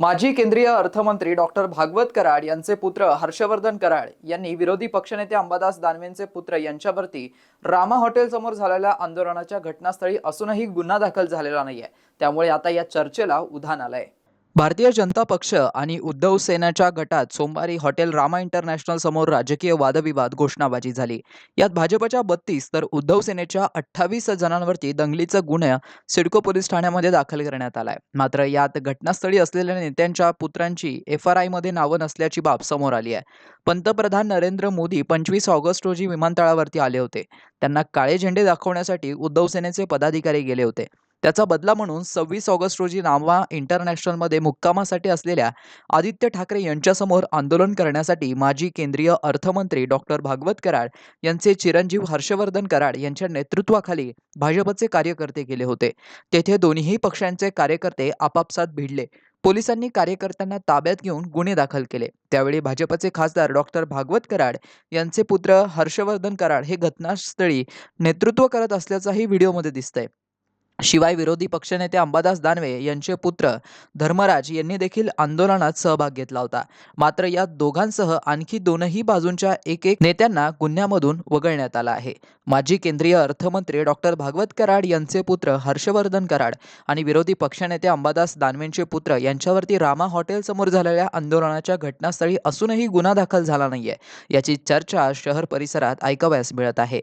माजी केंद्रीय अर्थमंत्री डॉक्टर भागवत कराड यांचे पुत्र हर्षवर्धन कराड यांनी विरोधी पक्षनेते अंबादास दानवेंचे पुत्र यांच्यावरती रामा हॉटेल समोर झालेल्या आंदोलनाच्या घटनास्थळी असूनही गुन्हा दाखल झालेला नाहीये. त्यामुळे आता या चर्चेला उधाण आलंय. भारतीय जनता पक्ष आणि उद्धव सेनाच्या गटात सोमवारी हॉटेल रामा इंटरनॅशनल समोर राजकीय वादविवाद घोषणाबाजी झाली. यात भाजपच्या बत्तीस तर उद्धव सेनेच्या अठ्ठावीस जणांवरती दंगलीचा गुन्हा सिडको पोलीस ठाण्यामध्ये दाखल करण्यात आलाय. मात्र यात घटनास्थळी असलेल्या नेत्यांच्या पुत्रांची एफ आर आयमध्ये नावं नसल्याची बाब समोर आली आहे. पंतप्रधान नरेंद्र मोदी पंचवीस ऑगस्ट रोजी विमानतळावरती आले होते. त्यांना काळे झेंडे दाखवण्यासाठी उद्धव सेनेचे पदाधिकारी गेले होते. त्याचा बदला म्हणून सव्वीस ऑगस्ट रोजी नावा इंटरनॅशनलमध्ये मुक्कामासाठी असलेल्या आदित्य ठाकरे यांच्यासमोर आंदोलन करण्यासाठी माजी केंद्रीय अर्थमंत्री डॉक्टर भागवत कराड यांचे चिरंजीव हर्षवर्धन कराड यांच्या नेतृत्वाखाली भाजपचे कार्यकर्ते गेले होते. तेथे दोन्ही पक्षांचे कार्यकर्ते आपापसात भिडले. पोलिसांनी कार्यकर्त्यांना ताब्यात घेऊन गुन्हे दाखल केले. त्यावेळी भाजपचे खासदार डॉक्टर भागवत कराड यांचे पुत्र हर्षवर्धन कराड हे घटनास्थळी नेतृत्व करत असल्याचाही व्हिडिओमध्ये दिसतंय. शिवाय विरोधी पक्षनेते अंबादास दानवे यांचे पुत्र धर्मराज यांनी देखील आंदोलनात सहभाग घेतला होता. मात्र या दोघांसह आणखी दोनही बाजूंच्या एक एक नेत्यांना गुन्ह्यामधून वगळण्यात आला आहे. माजी केंद्रीय अर्थमंत्री डॉक्टर भागवत कराड यांचे पुत्र हर्षवर्धन कराड आणि विरोधी पक्षनेते अंबादास दानवेंचे पुत्र यांच्यावरती रामा हॉटेलसमोर झालेल्या आंदोलनाच्या घटनास्थळी असूनही गुन्हा दाखल झाला नाहीये. याची चर्चा शहर परिसरात ऐकावयास मिळत आहे.